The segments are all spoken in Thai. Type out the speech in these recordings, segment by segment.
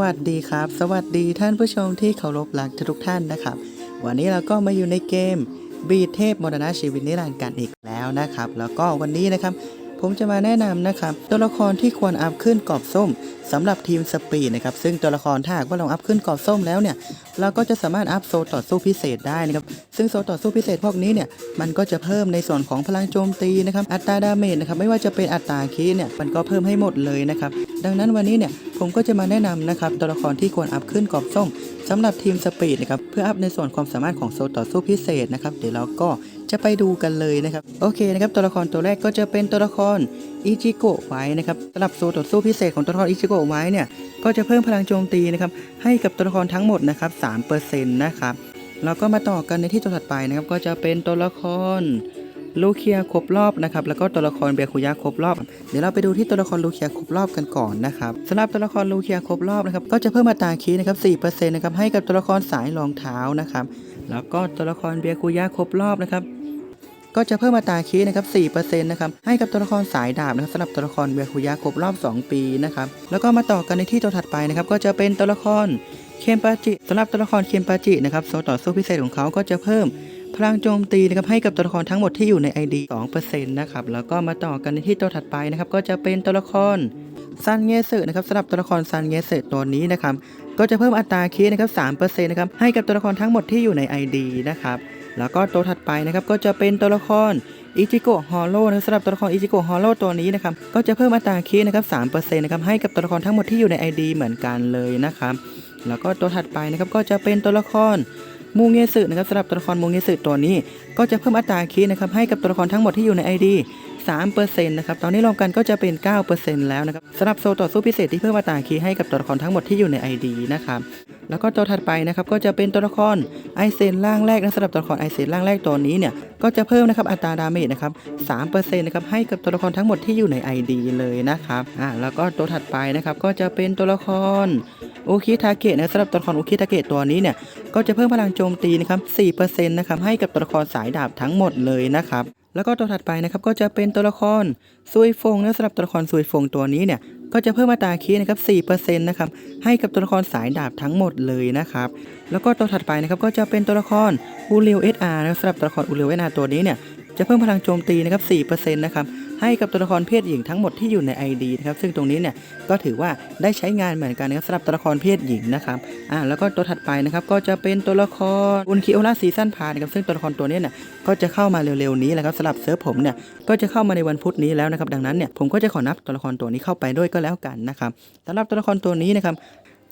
วัสดีครับ สวัสดีท่านผู้ชมที่เคารพรักทุกท่านนะครับ วันนี้เราก็มาอยู่ในเกมบีเทพมรณะชีวิตนิรันดร์กันอีกแล้วนะครับ แล้วก็วันนี้นะครับ ผมจะมาแนะนำนะครับ ตัวละครที่ควรอัพขึ้นกรอบส้มสำหรับทีมสปีดนะครับ ซึ่งตัวละครถ้าหากว่าเราอัพขึ้นกรอบส้มแล้วเนี่ย เราก็จะสามารถอัพโซต่อสู้พิเศษได้นะครับ ซึ่งโซต่อสู้พิเศษพวกนี้เนี่ย มันก็จะเพิ่มในส่วนของพลังโจมตีนะครับ อัตราดาเมจนะครับ ไม่ว่าจะเป็นอัตราคีเนี่ย มันก็เพิ่มให้หมดเลยนะครับ ดังนั้นวันนี้เนี่ย ผมก็จะมาแนะนำนะครับ ตัวละครที่ควรอัพขึ้นกรอบส้มสำหรับทีมสปีดนะครับ เพื่ออัพในส่วนความสามารถของโซต่อสู้พิเศษนะครับ เดี๋ยวเราก็จะไปดูกันเลยนะครับ โอเคนะครับ ตัวละครตัวแรกก็จะเป็นตัวละครอิจิโกะไว้นะครับสำหรับโซต่อสู้พิเศษของตัวละครอิจิโกะไว้เนี่ยก็จะเพิ่มพลังโจมตีนะครับให้กับตัวละครทั้งหมดนะครับ3%นะครับเราก็มาต่อกันในที่ตัวถัดไปนะครับก็จะเป็นตัวละครลูเคียครบรอบนะครับแล้วก็ตัวละครเบียคุยะครบรอบ เดี๋ยวเราไปดูที่ตัวละครลูเคียครบรอบกันก่อนนะครับสำหรับตัวละครลูเคียครบรอบนะครับก็จะเพิ่มอัตาคีนะครับ4%นะครับให้กับตัวละครสายรองเท้านะครับแล้วก็ตัวละครเบียคุยะครบรอบนะครับ ก็จะเพิ่มอัตราคีนะครับ4%นะครับให้กับตัวละครสายดาบนะครับสำหรับตัวละครเบียคุยะครบรอบ 2 ปีนะครับแล้วก็มาต่อกันในที่ตัวถัดไปนะครับก็จะเป็นตัวละครเคมปาจิสำหรับตัวละครเคมปาจินะครับโซต่อสู้พิเศษของเขาก็จะเพิ่มพลังโจมตีนะครับให้กับตัวละครทั้งหมดที่อยู่ใน ID 2%นะครับแล้วก็มาต่อกันในที่ตัวถัดไปนะครับก็จะเป็นตัวละครซันเงสึนะครับสำหรับตัวละครซันเงสึตัวนี้นะครับก็จะเพิ่มอัตราคีนะครับ3%นะครับให้กับตัวละครทั้งหมดที่อยู่ใน ID นะครับ แล้วก็ตัวถัดไปนะครับก็จะเป็นตัวละครอิจิโกะฮอลโลนะสำหรับตัวละครอิจิโกะฮอลโลตัวนี้นะครับก็จะเพิ่มอัตราคีนะครับ3%นะครับให้กับตัวละครทั้งหมดที่อยู่ใน ID เหมือนกันเลยนะครับแล้วก็ตัวถัดไปนะครับก็จะเป็นตัวละครมูเงสึนะครับสำหรับตัวละครมูเงสึตัวนี้ ก็จะเพิ่มอัตราคีนะครับให้กับตัวละครทั้งหมดที่อยู่ใน ID 3%นะครับตอนนี้รวมกันก็จะเป็น 9%แล้วนะครับสำหรับโซต่อสู้พิเศษที่เพิ่มอัตราคีย์ให้กับตัวละครทั้งหมดที่อยู่ใน ID นะครับแล้วก็ตัวถัดไปนะครับก็จะเป็นตัวละครไอเซนร่างแรกนะสำหรับตัวละครไอเซนร่างแรกตัวนี้เนี่ยก็จะเพิ่มนะครับอัตราดาเมจนะครับ3%นะครับให้กับตัวละครทั้งหมดที่อยู่ใน ID เลยนะครับอ่าแล้วก็ตัวถัดไปนะครับก็จะเป็นตัวละครโอคิทาเกะนะสำหรับตัวละครโอคิทาเกะตัวนี้เนี่ยก็จะเพิ่มพลังโจมตีนะครับ4%นะครับให้กับตัวละครสายดาบทั้งหมดเลยนะครับ แล้วก็ตัวถัดไปนะครับก็จะเป็นตัวละครซุยฟงนะสำหรับตัวละครซุยฟงตัวนี้เนี่ยก็จะเพิ่มมาตราคีนะครับ4%นะครับให้กับตัวละครสายดาบทั้งหมดเลยนะครับแล้วก็ตัวถัดไปนะครับก็จะเป็นตัวละครอูเรียวเอสอาร์นะสำหรับตัวละครอูเรียวเอสอาร์ตัวนี้เนี่ยจะเพิ่มพลังโจมตีนะครับ4%นะครับ ให้กับตัวละครเพศหญิงทั้งหมดที่อยู่ใน ID นะครับซึ่งตรงนี้เนี่ยก็ถือว่าได้ใช้งานเหมือนกันนะครับสำหรับตัวละครเพศหญิงนะครับอ่าแล้วก็ตัวถัดไปนะครับก็จะเป็นตัวละครอุนคิโอลาซีซั่นพานะครับซึ่งตัวละครตัวนี้เนี่ยก็จะเข้ามาเร็วๆนี้แหละครับสำหรับเซิร์ฟผมเนี่ยก็จะเข้ามาในวันพุธนี้แล้วนะครับดังนั้นเนี่ยผมก็จะขอนับตัวละครตัวนี้เข้าไปด้วยก็แล้วกันนะครับสำหรับตัวละครตัวนี้นะครับ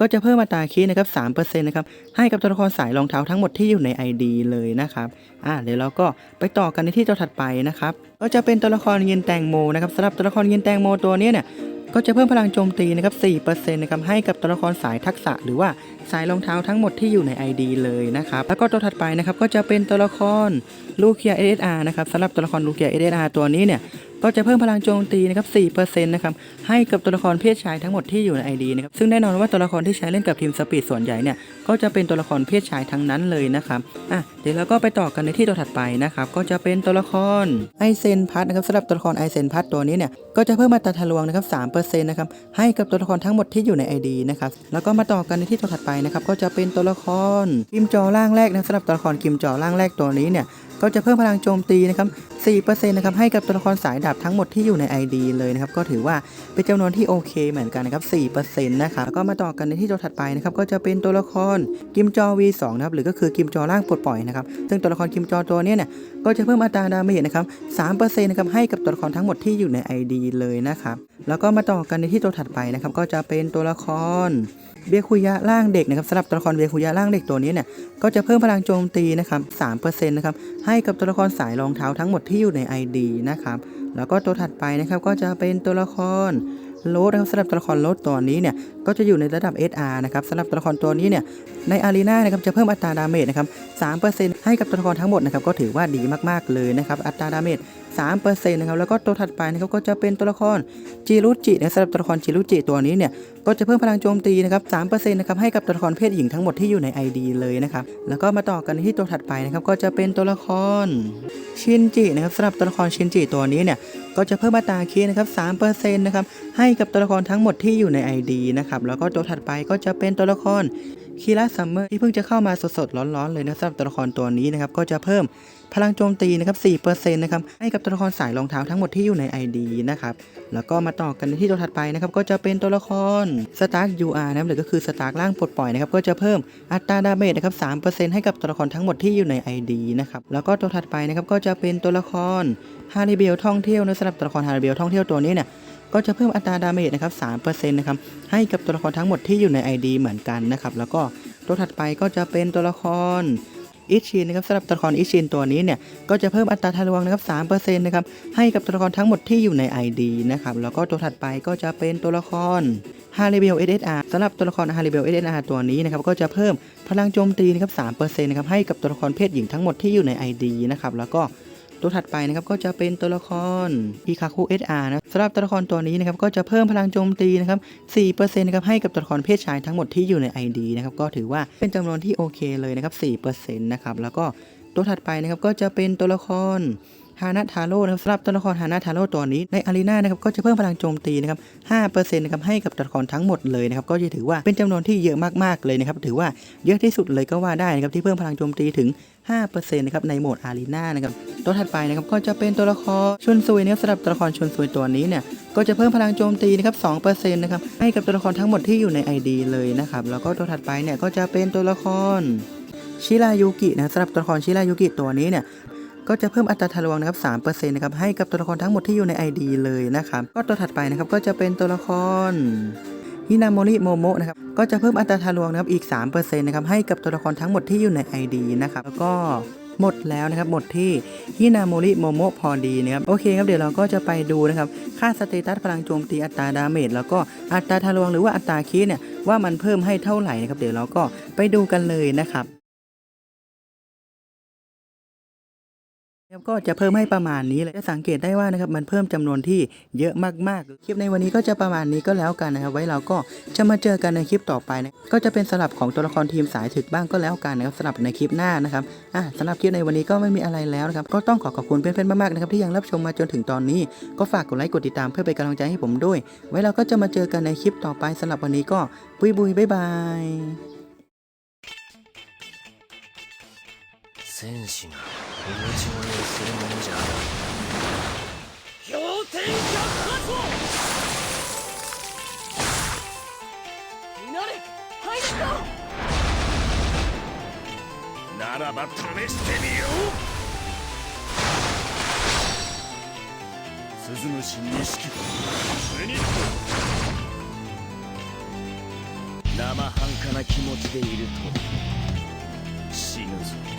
ก็จะเพิ่มอัตราคีนะครับ3%นะครับ ให้กับตัวละครสายรองเท้าทั้งหมดที่อยู่ใน ID เลยนะครับ อ่าเดี๋ยวเราก็ไปต่อกันในที่ตัวถัดไปนะครับ ก็จะเป็นตัวละครเย็นแตงโมนะครับสำหรับตัวละครเย็นแตงโมตัวนี้เนี่ยก็จะเพิ่มพลังโจมตีนะครับ 4%นะครับ ให้กับตัวละครสายทักษะ หรือว่าสายรองเท้าทั้งหมดที่อยู่ใน ID เลยนะครับ แล้วก็ตัวถัดไปนะครับ ก็จะเป็นตัวละครลูเคีย SSR นะครับสำหรับตัวละครลูเคีย SSR ตัวนี้เนี่ย ก็จะเพิ่มพลังโจมตีนะครับ 4%นะครับ ให้กับตัวละครเพศชายทั้งหมดที่อยู่ใน ID นะครับ ซึ่งแน่นอนว่าตัวละครที่ใช้เล่นกับทีมสปีดส่วนใหญ่เนี่ย ก็จะเป็นตัวละครเพศชายทั้งนั้นเลยนะครับ อะ เดี๋ยวเราก็ไปต่อกันในที่ตัวถัดไปนะครับ ก็จะเป็นตัวละครไอเซนพัทนะครับสำหรับตัวละครไอเซนพัทตัวนี้เนี่ยก็จะเพิ่มมาตราทะลวงนะครับ3%นะครับให้กับตัวละครทั้งหมดที่อยู่ใน ID นะครับแล้วก็มาต่อกันในที่ตัวถัดไปนะครับก็จะเป็นตัวละครกิมจอร่างแรกนะสำหรับตัวละครกิมจอร่างแรกตัวนี้เนี่ยก็จะเพิ่มพลังโจมตีนะครับ4%นะครับให้กับตัวละครสายดาบทั้งหมดที่อยู่ใน ID เลยนะครับก็ถือว่าเป็นจำนวนที่โอเคเหมือนกันนะครับ4%นะครับแล้วก็มาต่อกันในที่ตัวถัดไปนะครับก็จะเป็นตัวละครกิมจอ V2 นะครับหรือก็คือกิมจอร่างปลดปล่อยนะครับซึ่งตัวละครกิมจอตัวนี้เนี่ย ก็จะเพิ่มอัตราดาเมจนะครับ3%นะครับให้กับตัวละครทั้งหมดที่อยู่ใน ID เลยนะครับ แล้วก็มาต่อกันในที่ตัวถัดไปนะครับ ก็จะเป็นตัวละครเบียคุยะร่างเด็กนะครับสำหรับตัวละครเบียคุยะร่างเด็กตัวนี้เนี่ยก็จะเพิ่มพลังโจมตีนะครับ3%นะครับให้กับตัวละครสายรองเท้าทั้งหมดที่อยู่ใน ID นะครับแล้วก็ตัวถัดไปนะครับก็จะเป็นตัวละคร โลดนะครับสำหรับตัวละครโลดตัวนี้เนี่ยก็จะอยู่ในระดับ SR นะครับสำหรับตัวละครตัวนี้เนี่ยในอารีนานะครับจะเพิ่มอัตราดาเมจนะครับ3%ให้กับตัวละครทั้งหมดนะครับก็ถือว่าดีมากๆเลยนะครับอัตราดาเมจ3%นะครับแล้วก็ตัวถัดไปนะครับก็จะเป็นตัวละครจิรุจินะสำหรับตัวละครจิรุจิตัวนี้เนี่ย ก็จะเพิ่มพลังโจมตีนะครับ3%นะครับให้กับตัวละครเพศหญิงทั้งหมดที่อยู่ใน ID เลยนะครับแล้วก็มาต่อกันที่ตัวถัดไปนะครับก็จะเป็นตัวละครชินจินะครับสำหรับตัวละครชินจิตัวนี้เนี่ยก็จะเพิ่มอัตราคีนะครับ3%นะครับให้กับตัวละครทั้งหมดที่อยู่ใน ID นะครับแล้วก็ตัวถัดไปก็จะเป็นตัวละคร คีราซัมเมอร์ที่เพิ่งจะเข้ามาสดๆร้อนๆเลยนะสำหรับตัวละครตัวนี้นะครับก็จะเพิ่มพลังโจมตีนะครับ4%นะครับให้กับตัวละครสายรองเท้าทั้งหมดที่อยู่ใน ID นะครับแล้วก็มาต่อกันที่ตัวถัดไปนะครับก็จะเป็นตัวละครสตาร์ UR นะครับหรือก็คือสตาร์ร่างปลดปล่อยนะครับก็จะเพิ่มอัตราดาเมจนะครับ3%ให้กับตัวละครทั้งหมดที่อยู่ใน ID นะครับแล้วก็ตัวถัดไปนะครับก็จะเป็นตัวละครฮาริเบลท่องเที่ยวนะสำหรับตัวละครฮาริเบลท่องเที่ยวตัวนี้เนี่ย ก็จะเพิ่มอัตราดาเมจนะครับ3%นะครับให้กับตัวละครทั้งหมดที่อยู่ใน ID เหมือนกันนะครับแล้วก็ตัวถัดไปก็จะเป็นตัวละครอิชินนะครับสำหรับตัวละครอิชินตัวนี้เนี่ยก็จะเพิ่มอัตราทะลวงนะครับ3%นะครับให้กับตัวละครทั้งหมดที่อยู่ใน ID นะครับแล้วก็ตัวถัดไปก็จะเป็นตัวละครฮาริเบล SSR สำหรับตัวละครฮาริเบล SSR ตัวนี้นะครับก็จะเพิ่มพลังโจมตีนะครับ3%นะครับให้กับตัวละครเพศหญิงทั้งหมดที่อยู่ใน ID นะครับแล้วก็ ตัวถัดไปนะครับก็จะเป็นตัวละครอีคาคุเอสอาร์นะสำหรับตัวละครตัวนี้นะครับก็จะเพิ่มพลังโจมตีนะครับ4%นะครับให้กับตัวละครเพศชายทั้งหมดที่อยู่ใน ID นะครับก็ถือว่าเป็นจำนวนที่โอเคเลยนะครับ4%นะครับแล้วก็ตัวถัดไปนะครับก็จะเป็นตัวละคร ฮานาทาโร่นะครับสำหรับตัวละครฮานาทาโร่ตัวนี้ในอารีนานะครับก็จะเพิ่มพลังโจมตีนะครับ5%นะครับให้กับตัวละครทั้งหมดเลยนะครับก็จะถือว่าเป็นจำนวนที่เยอะมากๆเลยนะครับถือว่าเยอะที่สุดเลยก็ว่าได้นะครับที่เพิ่มพลังโจมตีถึง5%นะครับในโหมดอารีนานะครับตัวถัดไปนะครับก็จะเป็นตัวละครชุนซุยนะครับสำหรับตัวละครชุนซุยตัวนี้เนี่ยก็จะเพิ่มพลังโจมตีนะครับ2%นะครับให้กับตัวละครทั้งหมดที่อยู่ใน ID เลยนะครับแล้วก็ตัวถัดไปเนี่ยก็จะเป็นตัวละครชิรายุกินะสำหรับตัวละครชิรายุกิตัวนี้เนี่ย ก็จะเพิ่มอัตราทะลวงนะครับ3%นะครับให้กับตัวละครทั้งหมดที่อยู่ใน ID เลยนะครับก็ตัวถัดไปนะครับก็จะเป็นตัวละครฮินาโมริโมโมะนะครับก็จะเพิ่มอัตราทะลวงนะครับอีก3%นะครับให้กับตัวละครทั้งหมดที่อยู่ใน ID นะครับแล้วก็หมดแล้วนะครับหมดที่ฮินาโมริโมโมะพอดีนะครับโอเคครับเดี๋ยวเราก็จะไปดูนะครับค่าสเตตัสพลังโจมตีอัตราดาเมจแล้วก็อัตราทะลวงหรือว่าอัตราคีย์เนี่ยว่ามันเพิ่มให้เท่าไหร่นะครับเดี๋ยวเราก็ไปดูกันเลยนะครับ ครับก็จะเพิ่มให้ประมาณนี้เลยจะสังเกตได้ว่านะครับมันเพิ่มจำนวนที่เยอะมากๆ คลิปในวันนี้ก็จะประมาณนี้ก็แล้วกันนะครับ ไว้เราก็จะมาเจอกันในคลิปต่อไปนะก็จะเป็นสลับของตัวละครทีมสายถึกบ้างก็แล้วกันนะครับสลับในคลิปหน้านะครับอะสำหรับคลิปในวันนี้ก็ไม่มีอะไรแล้วนะครับก็ต้องขอขอบคุณเพื่อนๆมากๆนะครับที่ยังรับชมมาจนถึงตอนนี้ ก็ฝากกดไลค์กดติดตามเพื่อเป็นกำลังใจให้ผมด้วย ไว้เราก็จะมาเจอกันในคลิปต่อไปสำหรับวันนี้ก็บุยบุยบ๊ายบาย 戦士が命乞いをするものじゃ氷点百発なれハイレットならば試してみよう。鈴虫錦ユニット生半可な気持ちでいると。死ぬぞ。